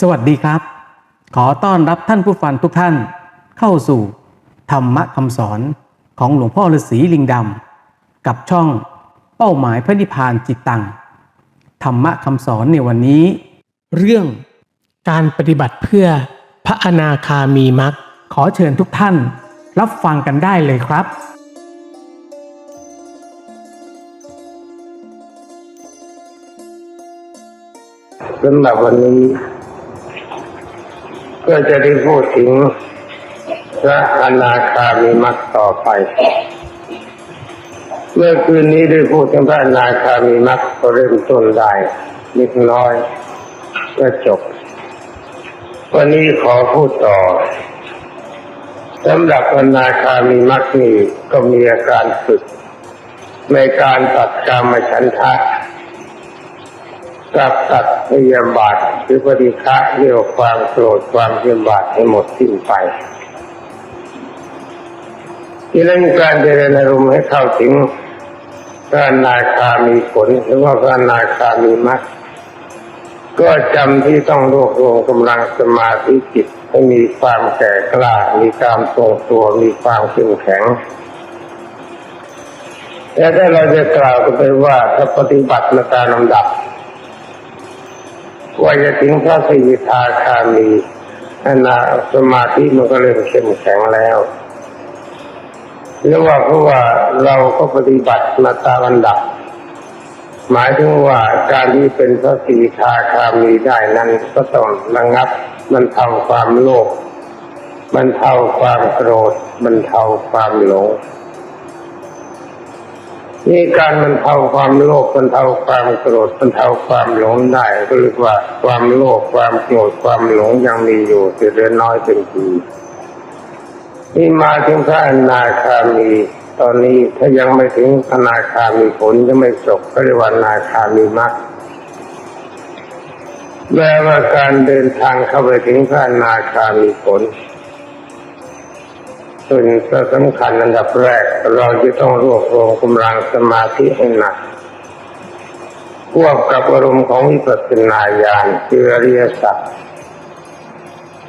สวัสดีครับ ขอต้อนรับท่านผู้ฟังทุกท่าน เข้าสู่ธรรมะคำสอนของหลวงพ่อฤาษีลิงดำกับช่องเป้าหมายพระนิพพานจิตตังธรรมะคำสอนในวันนี้ เรื่องการปฏิบัติเพื่อพระอนาคามีมรรคขอเชิญทุกท่าน รับฟังกันได้เลยครับสำหรับวันนี้ ก็จะได้พูดถึงพระอนาคามีมรรคต่อไป เมื่อคืนนี้ได้พูดถึงพระอนาคามีมรรคก็เริ่มต้นได้นิดน้อยก็จบ วันนี้ขอพูดต่อสำหรับอนาคามีมรรคนี่ก็มีอาการฝึกในการตัดกรรมฉันทะ กับตัดพยาบาทหรือปฏิฆะเรียกความโกรธความพยาบาทให้หมดสิ้นไปที่เรื่องการเจริญอารมณ์ให้เข้าถึงพระนาคามีผลหรือว่าพระนาคามีมรรคก็จำที่ต้องรวบรวมกำลังสมาธิจิตให้มีความแก่กล้า มีความทรงตัว มีความเข้มแข็งและถ้าเราจะกล่าวกันไปว่าถ้าปฏิบัติมาตามลำดับ ว่าจะถึงพระสกิทาคามีอนาสมาธิมันก็เริ่มเข้มแข็งแล้วหรือว่าเพราะว่าเราก็ปฏิบัติมาตามลำดับ หมายถึงว่าการที่เป็นพระสกิทาคามีได้นั้นก็ต้องระงับ มันเท่าความโลภมันเท่าความโกรธ มันเท่าความหลง นี่การบรรเทาความโลภบรรเทาความโกรธบรรเทาความหลงได้ก็เรียกว่าความโลภความโกรธความหลงยังมีอยู่แต่เหลือน้อยเป็นทีนี่มาถึงพระอนาคามี ตอนนี้ถ้ายังไม่ถึงอนาคามีผลยังไม่จบก็เรียกว่านาคามีมรรคแปลว่าการเดินทางเข้าไปถึงพระอนาคามีผล ส่วนสำคัญอันดับแรก เราจะต้องรวบรวมกำลังสมาธิให้หนักควบกับอารมณ์ของวิปัสสนาญาณคืออริยสัจ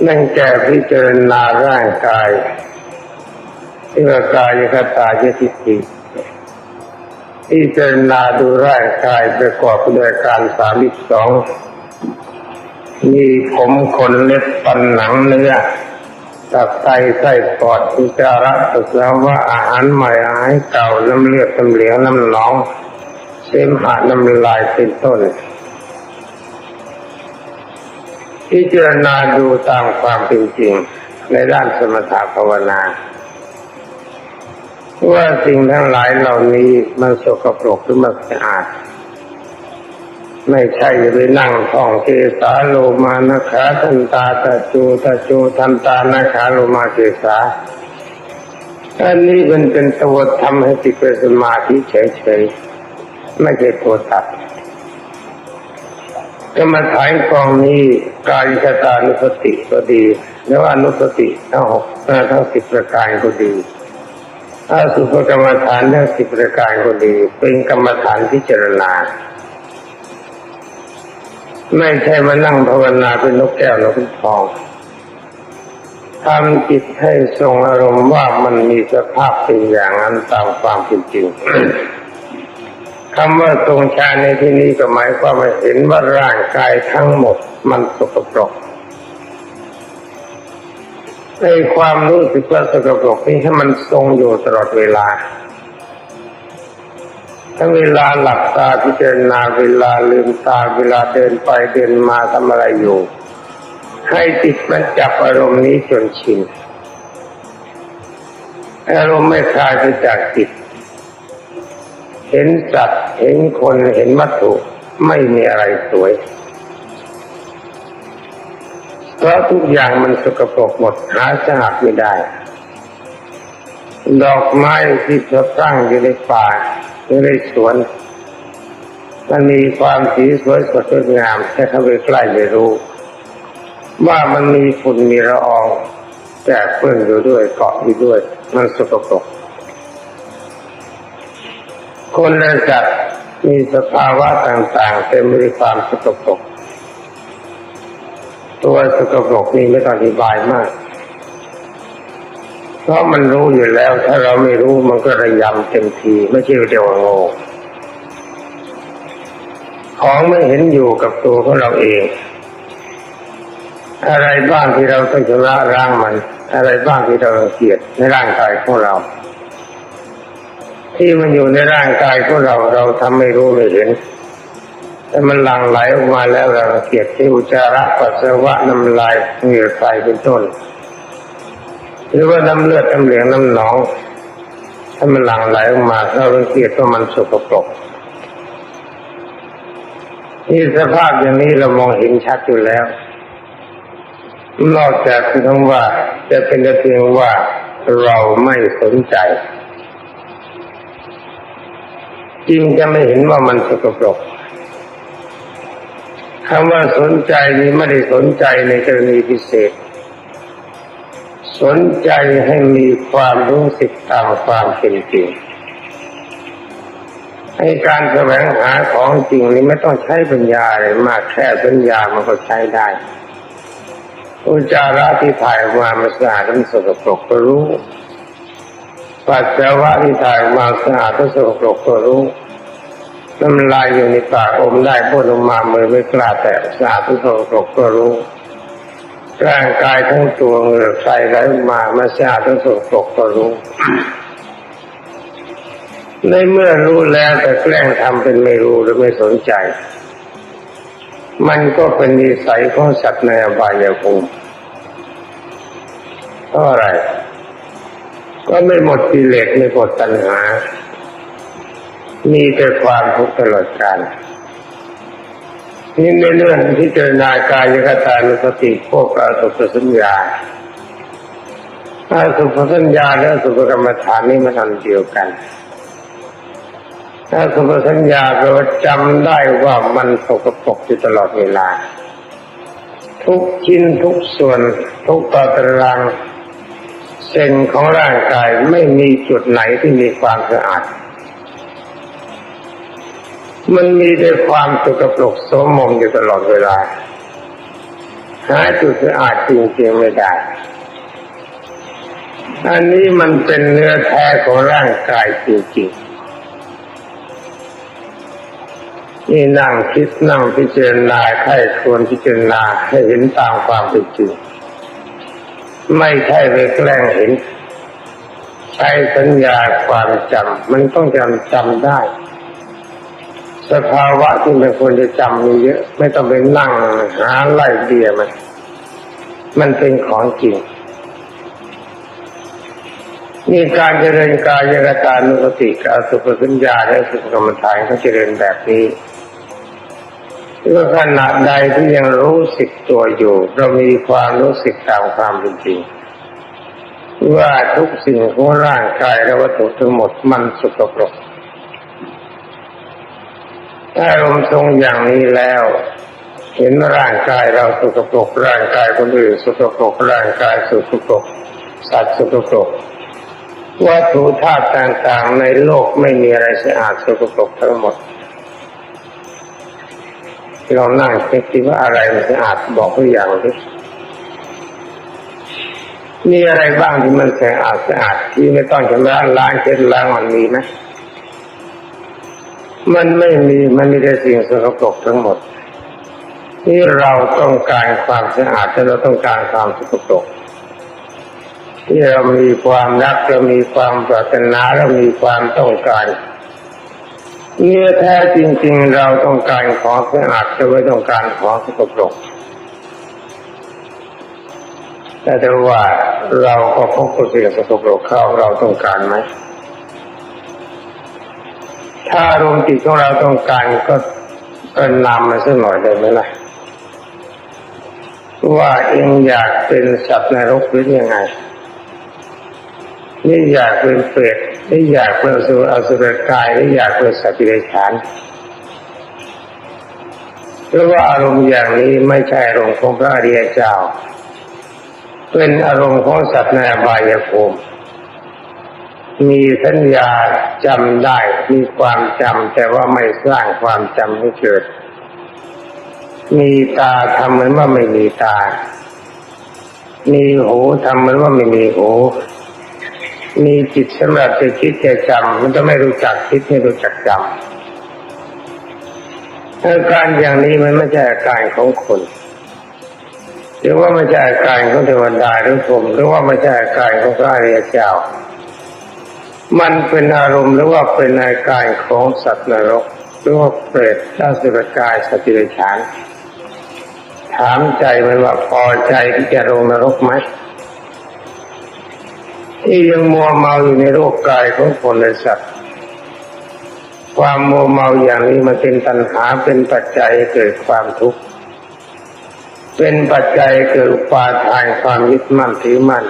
นั่นแก่พิจารณาร่างกายที่ว่ากายคตาเยทิฏฐิพิจารณาดูร่างกายประกอบด้วยการสามิสองมีผมขนเล็บฟันหนังเนื้อ ตับไตไส้ปอดอุจจาระปัสสาวะอาหารใหม่อาหารเก่าน้ำเลือดน้ำเหลวน้ำหนองเสมหะน้ำลายเป็นต้นพิจารณาดูตามความเป็นจริงในด้านสมถะภาวนาว่าสิ่งทั้งหลายเหล่านี้มันสกปรกหรือมันสะอาด ไม่ใช่ไปนั่งท่องเกสาโลมานะขาทันตาตะจูตะจูทันตานะขาโลมาเกสาอันนี้มันเป็นตัวทำให้จิตเป็นสมาธิเฉยๆไม่ใช่ตัวตัดกรรมฐานกองนี้กายคตานุสติก็ดีแล้วานุสติทั้งหกทั้งสิบประการก็ดีอาสุภกรรมฐานทั้งสิบประการก็ดี เป็นกรรมฐานพิจารณา ไม่ใช่มานั่งภาวนาเป็นนกแก้วนกทองทำจิตให้ทรงอารมณ์ว่ามันมีสภาพเป็นอย่างนั้นตามความเป็นจริงคำว่าทรงฌานในที่นี้ก็หมายความว่าเห็นว่าร่างกายทั้งหมดมันสกปรกในความรู้สึกว่าสกปรกนี้ให้มันทรงอยู่ตลอดเวลา ทั้งเวลาหลับตาพิจารณาเวลาลืมตาเวลาเดินไปเดินมาทำอะไรอยู่ ให้จิตมันจับอารมณ์นี้จนชินอารมณ์ไม่คลายไปจากจิต เห็นสัตว์เห็นคนเห็นวัตถุไม่มีอะไรสวยเพราะทุกอย่างมันสกปรกหมดหาสหักไม่ได้ ดอกไม้ที่เราตั้งอยู่ในป่า อยู่ในสวน มันมีความสีสวยสดงามแค่เข้าไปใกล้ไม่รู้ ว่ามันมีฝุ่นมีละอองแจกเปื้อนอยู่ด้วยเกาะอยู่ด้วย มันสกปรกคนและสัตว์มีสภาวะต่างๆเต็มไปด้วยความสกปรกตัวสกปรกนี่ไม่ต้องอธิบายมาก เพราะมันรู้อยู่แล้ว ถ้าเราไม่รู้มันก็ระยำเต็มที ไม่ใช่เดียวาโง่ของไม่เห็นอยู่กับตัวของเราเอง อะไรบ้างที่เราต้องชำระล้างมัน อะไรบ้างที่เราเกียจในร่างกายของเรา ที่มันอยู่ในร่างกายของเราเราทำไม่รู้ไม่เห็นแต่มันหลั่งไหลออกมาแล้วเราเกียจที่อุจจาระปัสสาวะน้ำลายเหงื่อใครเป็นต้น หรือว่าน้ำเลือดน้ำเหลืองน้ำหนองถ้ามันหลั่งไหลออกมาเรารังเกียจว่ามันสกปรกนี่สภาพอย่างนี้เรามองเห็นชัดอยู่แล้ว นอกจากที่คำว่าจะเป็นแต่เพียงว่าเราไม่สนใจจริงจะไม่เห็นว่ามันสกปรกคำว่าสนใจนี้ไม่ได้สนใจในกรณีพิเศษ สนใจให้มีความรู้สึกตามความเป็นจริงให้การแสวงหาของจริงนี้ไม่ต้องใช้ปัญญาอะไรมากแค่ปัญญามันก็ใช้ได้อุจจาระที่ถ่ายมามันสะอาดมันสกปรกก็รู้ปัสสาวะที่ถ่ายมาสะอาดก็สกปรกก็รู้น้ำลายอยู่ในปากอมได้พ่นออกมามือไม่กล้าแตะสะอาดก็สกปรกก็รู้ ร่างกายทั้งตัวเหงื่อใครไหลมามันสะอาดก็สกปรกก็รู้ในเมื่อรู้แล้วแต่แกล้งทำเป็นไม่รู้หรือไม่สนใจ มันก็เป็นนิสัยของสัตว์ในอบายภูมิเพราะอะไร ก็ไม่หมดกิเลสไม่หมดตัณหา มีแต่ความทุกข์ตลอดกาล นี่ในเรื่องที่เจรณากายกตานุสติพวกอาสุภสัญญาอาสุภสัญญาและสุภกรรมฐานนี่มันอันเดียวกันถ้าสุภสัญญาแปลว่าจำได้ว่ามันสกปรกอยู่ตลอดเวลา ทุกชิ้นทุกส่วนทุกตารางเส้นของร่างกายไม่มีจุดไหนที่มีความสะอาด มันมีแต่ความสกปรกโสมมอยู่ตลอดเวลา หาจุดสะอาดจริงๆไม่ได้ อันนี้มันเป็นเนื้อแท้ของร่างกายจริงๆ นี่นั่งคิดนั่งพิจารณาใครควรพิจารณาให้เห็นตามความเป็นจริง ไม่ใช่ไปแกล้งเห็นใช้สัญญาความจำมันต้องจำจำได้ สภาวะที่มันควรจะจำมีเยอะ ไม่ต้องไปนั่งหาไล่เบียมัน มันเป็นของจริงนี่การเจริญกายกตานุสติการสุขสัญญาและสุขกรรมฐานเขาเจริญแบบนี้เมื่อขณะใดที่ยังรู้สึกตัวอยู่ เรามีความรู้สึกตามความเป็นจริง ว่าทุกสิ่งของร่างกายและวัตถุทั้งหมดมันสกปรก ถ้าอารมณ์ทรงอย่างนี้แล้ว เห็นร่างกายเราสกปรกร่างกายคนอื่นสกปรกร่างกายสกปรกสัตว์สกปรกวัตถุธาตุต่างๆ ในโลกไม่มีอะไรสะอาดสกปรกทั้งหมดลองนั่งคิดว่าอะไรมันสะอาดบอกตัวอย่างดิมีอะไรบ้างที่มันสะอาดสะอาดที่ไม่ต้องชำระล้างเช็ดล้างมันมีไหม มันไม่มีมันมีแต่สิ่งสกปรกทั้งหมดที่เราต้องการความสะอาดแต่เราต้องการความสกปรกที่เรามีความรักเรามีความปรารถนาเรามีความต้องการเนื้อแท้จริง ๆ เราต้องการของสะอาดจะไม่ต้องการของสกปรกแต่ถ้าว่าเราก็พบกับสิ่งสกปรกเข้าเราต้องการไหม ถ้าอารมณ์จิตของเราต้องการก็ก็นนำมาสักหน่อยได้ไหมล่ะว่าเองอยากเป็นสัตว์นรกหรือยังไง นี่อยากเป็นเปรตนี่อยากเป็นสุอสุรกายนี่อยากเป็นสัตว์ดิเรกชันเพราะว่าอารมณ์อย่างนี้ไม่ใช่อารมณ์ของพระอริยเจ้า เป็นอารมณ์ของสัตว์ในอบายภูมิ มีสัญญาจำได้ มีความจำแต่ว่าไม่สร้างความจำให้เกิด มีตาทำเหมือนว่าไม่มีตา มีหูทำเหมือนว่าไม่มีหู มีจิตสำหรับจะคิดจะจำมันจะไม่รู้จักคิดไม่รู้จักจำอาการอย่างนี้มันไม่ใช่อาการของคนหรือว่าไม่ใช่อาการของเทวดาหรือพรหมหรือว่าไม่ใช่อาการของพระอริยเจ้า มันเป็นอารมณ์หรือว่าเป็นอาการของสัตว์นรกหรือว่าเปรตด้าสุรกายสติเดชาน ถามใจมันว่าพอใจที่จะลงนรกไหมที่ยังมัวเมาอยู่ในโรคกายของคนและสัตว์ความมัวเมาอย่างนี้มันเป็นตัณหาเป็นปัจจัยเกิดความทุกข์ เป็นปัจจัยเกิดปาทานความยึดมั่นถือมั่น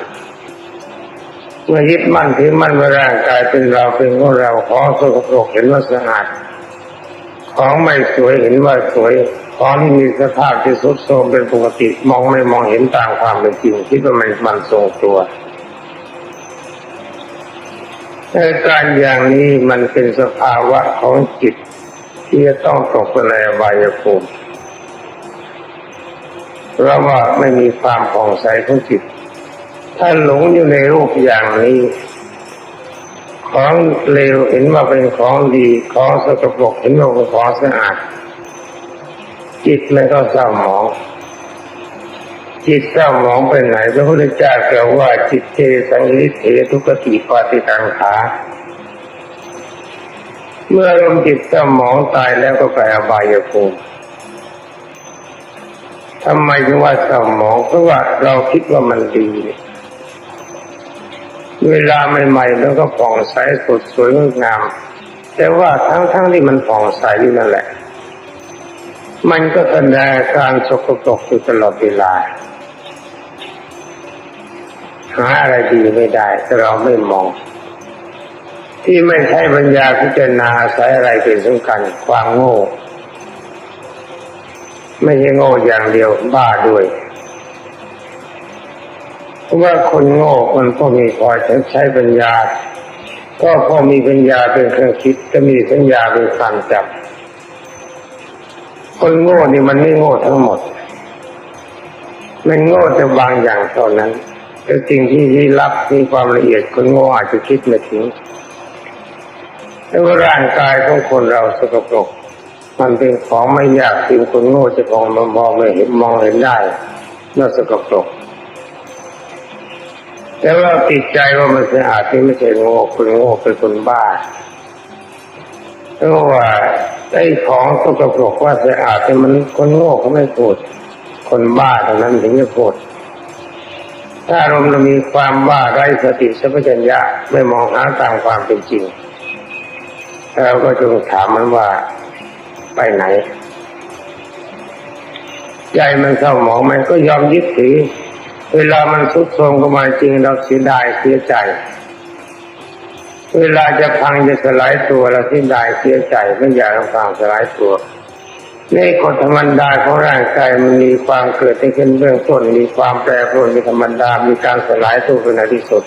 เมื่อยึดมั่นถือมั่นว่าร่างกายเป็นเราเป็นของเราของสกปรกเห็นว่าสะอาดของไม่สวยเห็นว่าสวยของที่มีสภาพที่สุดโทรมเป็นปกติมองไม่มองเห็นตามความเป็นจริงคิดว่ามันมันทรงตัวอาการอย่างนี้มันเป็นสภาวะของจิต ที่จะต้องตกไปในอบายภูมิเพราะว่าไม่มีความผ่องใสของจิต ถ้าหลงอยู่ในรูปอย่างนี้ ของเลวเห็นว่าเป็นของดีของสกปรกเห็นว่าเป็นของสะอาด จิตมันก็เศร้าหมองจิตเศร้าหมองไปไหนพระพุทธเจ้ากล่าวว่าจิตเทสังลิเททุกติปาติตังขาเมื่อลมจิตเศร้าหมองตายแล้วก็ไปอบายภูมิทำไมถึงว่าเศร้าหมองเพราะว่าเราคิดว่ามันดีเนี่ย เวลาใหม่ๆแล้วก็ผ่องใสสดสวยงดงาม แต่ว่าทั้งๆที่มันผ่องใสอยู่นั่นแหละ มันก็แสดงการสกปรกอยู่ตลอดเวลา หาอะไรดีไม่ได้แต่เราไม่มอง ที่ไม่ใช่ปัญญาพิจารณาอายอะไรเป็นสำคัญความโง่ ไม่ใช่โง่อย่างเดียวบ้าด้วย ว่าคนโง่มันก็มีพอจะใช้ปัญญา ก็พอมีปัญญาเป็นเครื่องคิดก็มีปัญญาเป็นความจับ คนโง่นี่มันไม่โง่ทั้งหมด มันโง่แต่บางอย่างเท่านั้นแต่สิ่งที่ที่รับมีความละเอียดคนโง่อาจจะคิดไม่ถึงแต่ว่าร่างกายของคนเราสกปรกมันเป็นของไม่ยากที่คนโง่จะมองมามองไม่เห็นมองเห็นได้น่าสกปรก แต่ว่าติดใจว่ามันสะอาดที่ไม่ใช่โง่คนโง่เป็นคนบ้าเพราะว่าไอ้ของสกปรกว่าสะอาดแต่มันคนโง่เขาไม่พูดคนบ้าเท่านั้นถึงจะพูดถ้าอารมณ์เรามีความบ้าไร้สติสัพพัญญะไม่มองหาตามความเป็นจริงเราก็จงถามมันว่าไปไหน ใจมันเศร้าหมองมันก็ยอมยึดถือ เวลามันทุดโทรมเข้ามาจริงเราเสียดายเสียใจ เวลาจะพังจะสลายตัวเราเสียดายเสียใจไม่อยากให้พังสลายตัวในกฎธรรมดาของร่างกายมันมีความเกิดขึ้นเบื้องต้นมีความแปรปรวนมีธรรมดา มีการสลายตัวเป็นในที่สุด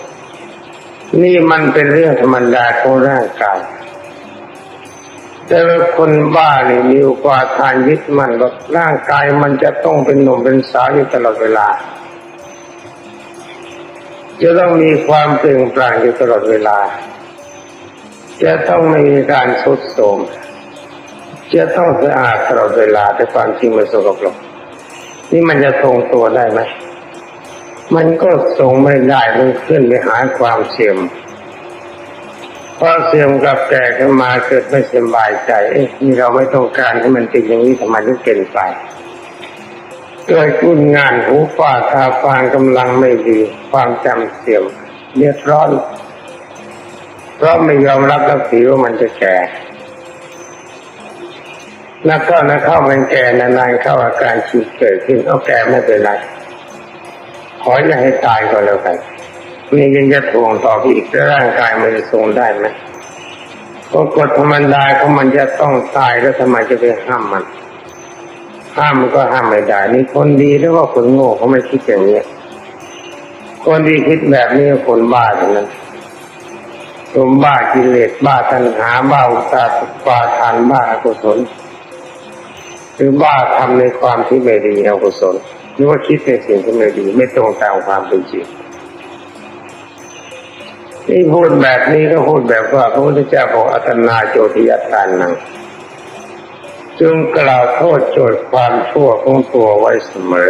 นี่มันเป็นเรื่องธรรมดาของร่างกายแต่ว่าคนบ้านี่มีอุปาทานยึดมันว่าร่างกายมันจะต้องเป็นหนุ่มเป็นสาวอยู่ตลอดเวลา จะต้องมีความเปลี่ยนแปลงอยู่ตลอดเวลา จะต้องไม่มีการสุดโทรมจะต้องสะอาดตลอดเวลาแต่ความจริงมันสกปรกนี่มันจะทรงตัวได้ไหมมันก็ทรงไม่ได้มันขึ้นไปหาความเสื่อมพอเสื่อมกับแก่ขึ้นมาเกิดไม่สบายใจเอ๊ะนี่เราไม่ต้องการให้มันเป็นอย่างนี้ทำไมถึงเป็นไป เกิดกุนงานหูฟ้าตาฟางกำลังไม่ดี ความจำเสื่อมเดือดร้อนเพราะไม่ยอมรับรับสีว่ามันจะแก่นักก็นักเข้ามันแก่นานๆเข้าอาการฉีดเกิดขึ้นเอาแก่ไม่เป็นไรขออย่าให้ตายก็แล้วกันนี่ยังจะทวงต่ออีกร่างกายมันจะทรงได้ไหมก็กฎธรรมดาของมันจะต้องตายแล้วทำไมจะไปห้ามมัน ห้ามมันก็ห้ามไม่ได้นี่คนดีแล้วก็คนโง่เขาไม่คิดอย่างนี้คนที่คิดแบบนี้คนบ้าเท่านั้นคนบ้ากิเลสบ้าตัณหาบ้าอุตสาห์ปาทานบ้าอกุศลหรือบ้าทำในความที่ไม่ดีอกุศลหรือว่าคิดในสิ่งที่ไม่ดี ไม่ตรงตามความเป็นจริงนี่พูดแบบนี้ก็พูดแบบว่าพระพุทธเจ้าบอกอัตนาโจติยทานนัง จึงกล่าวโทษโจทย์ความชั่วของตัวไว้เสมอ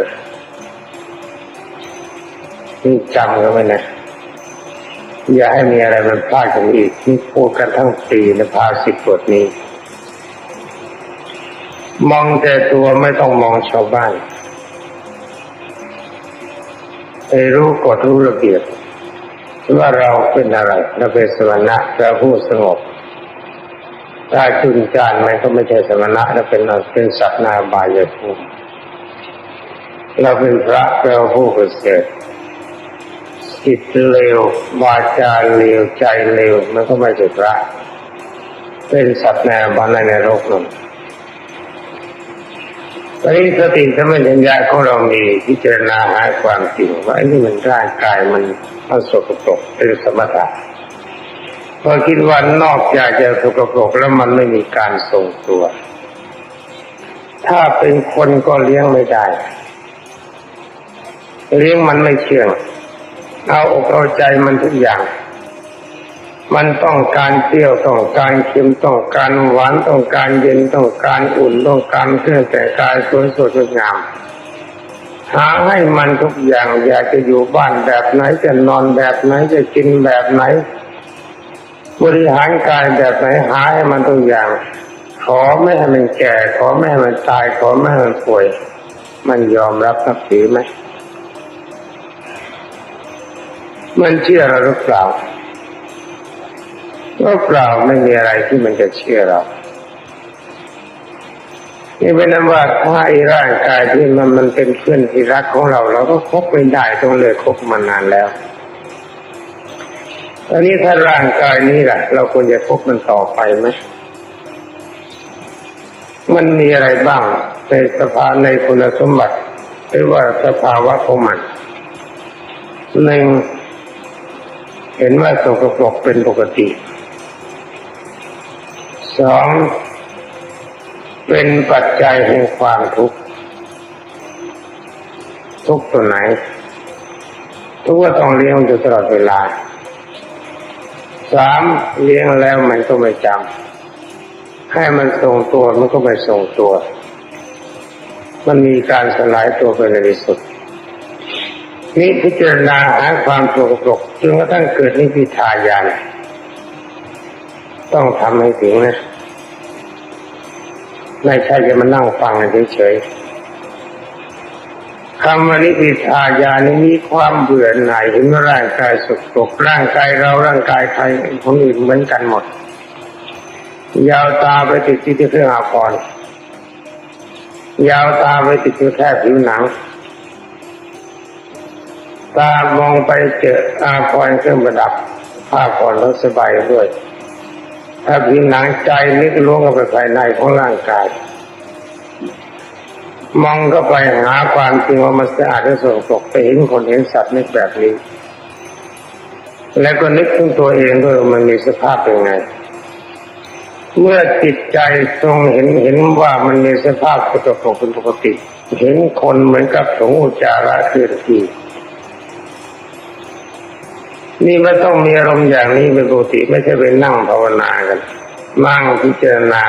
นี่จำกันไว้นะ อย่าให้มีอะไรมันพลาดกันอีกนี่พูดกันทั้งปีในภาสิบทนี้ มองแต่ตัวไม่ต้องมองชาวบ้านไอ้รู้กฎรู้ระเบียบว่าเราเป็นอะไรเราเป็นสมณะเราผู้สงบ ถ้าจุนจานมันก็ไม่ใช่สมณะเราเป็นเป็นสัตว์นาบายภูมิเราเป็นพระเราผู้ประเสริฐจิตเลววาจาเลวใจเลวมันก็ไม่ใช่พระ เป็นสัตว์นาบานในโลกนั้นตอนนี้สติธรรมจัญญาของเรามีพิจารณาหาความจริงว่าไอ้นี่มันร่างกายมันมันสกปรกเป็นสมถะ พอคิดว่านอกจากจะสกปรกแล้วมันไม่มีการทรงตัว ถ้าเป็นคนก็เลี้ยงไม่ได้ เลี้ยงมันไม่เชื่องเอาอกเอาใจมันทุกอย่าง มันต้องการเปรี้ยวต้องการเค็มต้องการหวานต้องการเย็นต้องการอุ่นต้องการเครื่องแต่งกายสวยสดงดงามหาให้มันทุกอย่างอยากจะอยู่บ้านแบบไหนจะนอนแบบไหนจะกินแบบไหน บริหารกายแบบไหนหาให้มันทุกอย่าง ขอไม่ให้มันแก่ ขอไม่ให้มันตาย ขอไม่ให้มันป่วย มันยอมรับนับถือไหมมันเชื่อเราหรือเปล่าก็เปล่าไม่มีอะไรที่มันจะเชื่อเรานี่เป็นนั้นว่าถ้าไอ้ร่างกายที่มันมันเป็นเพื่อนที่รักของเรา เราก็คบไม่ได้ต้องเลยคบมานานแล้ว อนนี้ถ้าร่างกายนี้แหละเราควรจะคบมันต่อไปไหมมันมีอะไรบ้างในสภาในคุณสมบัติ หรือว่าสภาวะของมันหนึ่งเห็นว่าสกปรกเป็นปกติสองเป็นปัจจัยแห่งความทุกข์ทุกตัวไหน ทุกข์ว่าต้องเลี้ยงอยู่ตลอดเวลา สามเลี้ยงแล้วมันก็ไม่จำให้มันทรงตัวมันก็ไม่ทรงตัว มันมีการสลายตัวไปในที่สุดนี่พิจารณาหาความสกปรกจนกระทั่งเกิดนิพพิทายานต้องทำให้ถึงนะไม่ใช่จะมานั่งฟังเฉยๆ คำว่านิพพิทายานี่มีความเบื่อหน่ายเห็นร่างกายสกปรกร่างกายเราร่างกายใครคนอื่นเหมือนกันหมด ยาวตาไปติดที่เครื่องอาภรณ์ยาวตาไปติดที่แค่ผิวหนัง ตามองไปเจออาภรณ์เครื่องประดับผ้าผ่อนแล้วสบายด้วย ถ้าผิวหนังใจลึกล้วงเข้าไปภายในของร่างกาย มองก็ไปหาความจริงว่ามันสะอาดและสกปรกไปเห็นคนเห็นสัตว์นึกแบบนี้ แล้วก็นึกถึงตัวเองด้วยมันมีสภาพเป็นไง เมื่อจิตใจทรงเห็นเห็นว่ามันมีสภาพสกปรกเป็นปกติ เห็นคนเหมือนกับสงอุจจาระเคลื่อนที่นี่ไมันต้องมีอารมณ์อย่างนี้เป็นปกติไม่ใช่ไปนั่งภาวนากันนั่งพิจารณา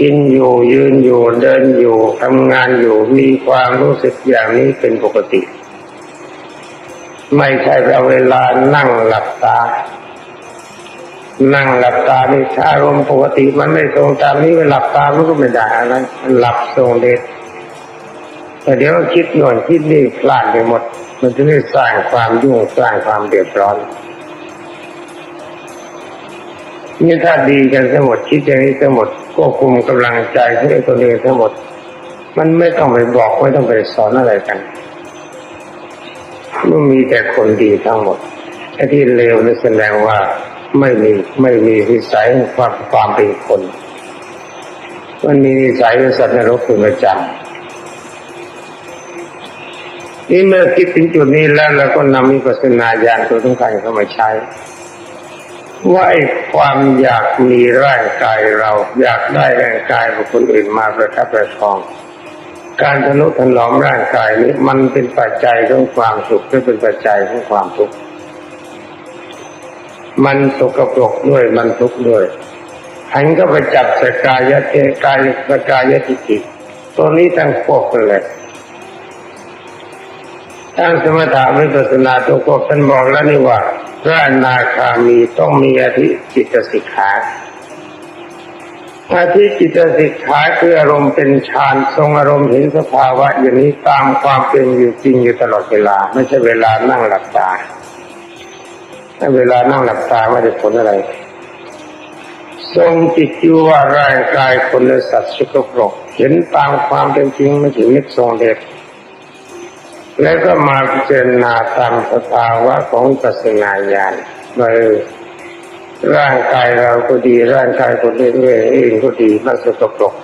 กินอยู่ยืนอยู่เดินอยู่ทำงานอยู่มีความรู้สึกอย่างนี้เป็นปกติ ไม่ใช่เอาเวลานั่งหลับตา นั่งหลับตานี่ถ้าอารมณ์ปกติมันไม่ตรงตามนี้เวลาหลับตามันก็ไม่ได้อะไรหลับทรงเด็ดแต่เดี๋ยวคิดหน่อยคิดนี่พลาดไปหมด มันจะได้สร้างความยุ่งสร้างความเดือดร้อนนี่ถ้าดีกันทั้งหมดคิดอย่างนี้ทั้งหมด ควบคุมกำลังใจให้ตัวเองทั้งหมด มันไม่ต้องไปบอกไม่ต้องไปสอนอะไรกันมันมีแต่คนดีทั้งหมดไอ้ที่เลวนี่แสดงว่าไม่มีไม่มีวิสัยความความเป็นคน มันมีนิสัยเป็นสัตว์นรกเป็นประจำนี่เมื่อคิดถึงจุดนี้แล้วเราก็นำวิปัสสนาญาณตัวสำคัญเข้ามาใช้ ว่าไอ้ความอยากมีร่างกายเรา อยากได้ร่างกายของคนอื่นมาประทับประคอง การทะนุถนอมร่างกายนี้มันเป็นปัจจัยของความสุขหรือเป็นปัจจัยของความทุกข์มันสกปรกด้วยมันทุกข์ด้วยหันก็ไปจับสกายะเทกายสกายะทิฏฐิตัวนี้ทั้งพวกกันเลย ทั้งสมถะวิปัสสนาตัวพวกท่านบอกแล้วนี่ว่า พระนาคามีต้องมีอธิจิตสิกขาอาทิจิตสิกขาคืออารมณ์เป็นฌานทรงอารมณ์เห็นสภาวะ อย่างนี้ตามความเป็นอยู่จริงอยู่ตลอดเวลา ไม่ใช่เวลานั่งหลับตาถ้าเวลานั่งหลับตาไม่ได้ผลอะไร ทรงจิตอยู่ว่าร่างกายคนและสัตว์สกปรกเห็นตามความเป็นจริงไม่ถึงนิดทรงเด็ด แล้วก็มาพิจารณาตามสภาวะของปัสนาญาณว่าเอร่างกายเราก็ดีร่างกายคนอื่นเองก็ดีมันสกปรก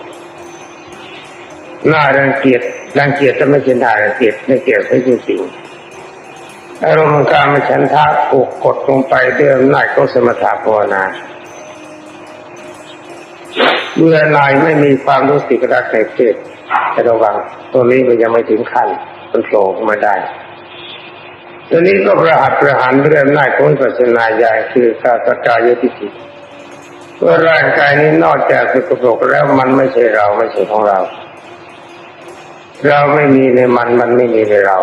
น่ารังเกียจรังเกียจจะไม่ใช่น่ารังเกียจไม่เกียจไม่จริงๆอารมณ์การมฉันทะถูกกดลงไปด้วยอำนาจของสมถะภาวนาเมื่อนายไม่มีความรู้สึกรักในเพศแต่ระวังตัวนี้มันยังไม่ถึงขั้น มันโผล่ขึ้นมาได้ตัวนี้ก็ประหัตประหารเรื่องหน้าของปัสนาญาณคือสาสกายทิฏฐิว่าร่างกายนี้นอกจากสกปรกแล้วมันไม่ใช่เราไม่ใช่ของเรา เราไม่มีในมันมันไม่มีในเรา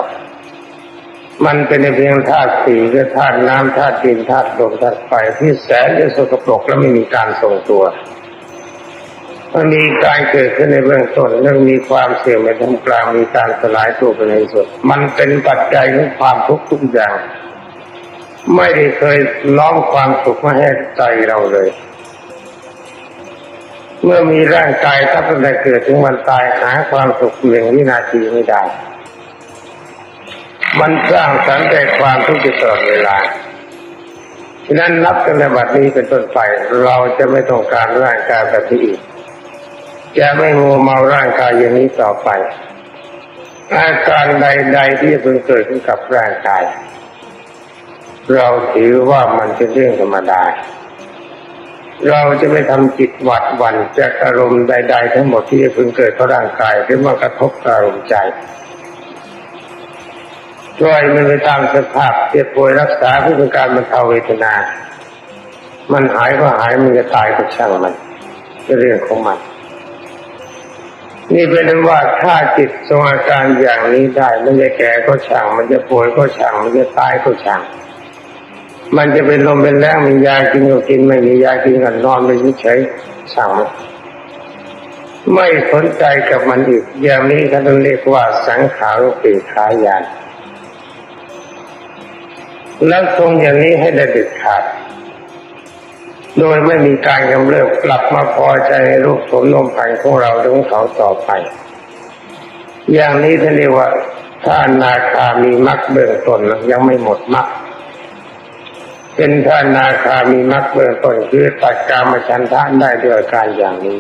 มันเป็นเพียงธาตุสี่คือธาตุน้ำธาตุดินธาตุลมธาตุไฟที่แสนจะสกปรกและไม่มีการทรงตัว มันมีการเกิดขึ้นในเบื้องต้นแล้วมีความเสื่อมในทามกลางมีการสลายตัวไปในสุด มันเป็นปัจจัยของความทุกข์ทุกอย่าง ไม่ได้เคยล้อมความสุขมาให้ใจเราเลย เมื่อมีร่างกายตั้งแต่เกิดถึงวันตายหาความสุขหนึ่งวินาทีไม่ได้มันสร้างสรรค์แต่ความทุกข์ตลอดเวลาฉะนั้นนับตั้งแต่บัดนี้เป็นต้นไปเราจะไม่ต้องการร่างกายแบบนี้อีก จะไม่มัวเมาร่างกายอย่างนี้ต่อไป อาการใด ๆ ที่เพิ่งเกิดขึ้นกับร่างกาย เราถือว่ามันเป็นเรื่องธรรมดา เราจะไม่ทำจิตหวัดหวั่นจากอารมณ์ใด ๆ ทั้งหมดที่จะเพิ่งเกิดเพราะร่างกายหรือมากระทบอารมณ์ใจช่วยมันไปตามสภาพเจ็บป่วยรักษาเพื่อการบรรเทาเวทนา มันหายก็หายมันจะตายก็ช่างมันเป็นเรื่องของมัน นี่เป็นว่าถ้าจิตทรงอาการอย่างนี้ได้มันจะแก่ก็ช่าง มันจะป่วยก็ช่าง มันจะตายก็ช่าง มันจะเป็นลมเป็นแรงมียากินก็กินไม่มียากินก็นอนไปเฉยๆช่างไม่สนใจกับมันอีกอย่างนี้เขาต้องเรียกว่าสังขารุปีขายานแล้วทรงอย่างนี้ให้ได้เด็ดขาด โดยไม่มีการกำเริบกลับมาพอใจในรูปสมนมพันธ์ของเราหรือของเขาต่อไป อย่างนี้ท่านเรียกว่าถ้านาคามีมรรคเบื้องต้นยังไม่หมดมรรคเป็นท่านาคามีมรรคเบื้องต้นคือตัดกามฉันทะได้ด้วยการอย่างนี้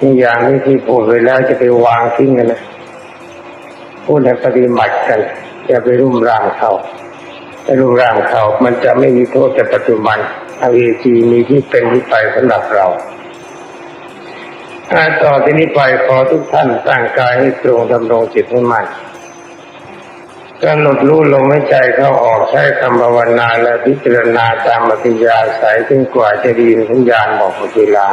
นี่อย่างนี้ที่พูดไปแล้วจะไปวางทิ้งกันนะพูดให้ปฏิบัติกันอย่าไปรุ่มร่ามเขาไปรุ่มร่ามเขามันจะไม่มีโทษแต่ปัจจุบัน อเวจีมีที่เป็นที่ไปสำหรับเราอาต่อที่นี้ไปขอทุกท่านตั้งกายให้ตรงดำรงจิตให้มั่นกำหนดรู้ลมหายใจเข้าออกใช้คำภาวนาและพิจารณาตามมัธยาสายถึงกว่าจะดีสัญญาณบอกเวลา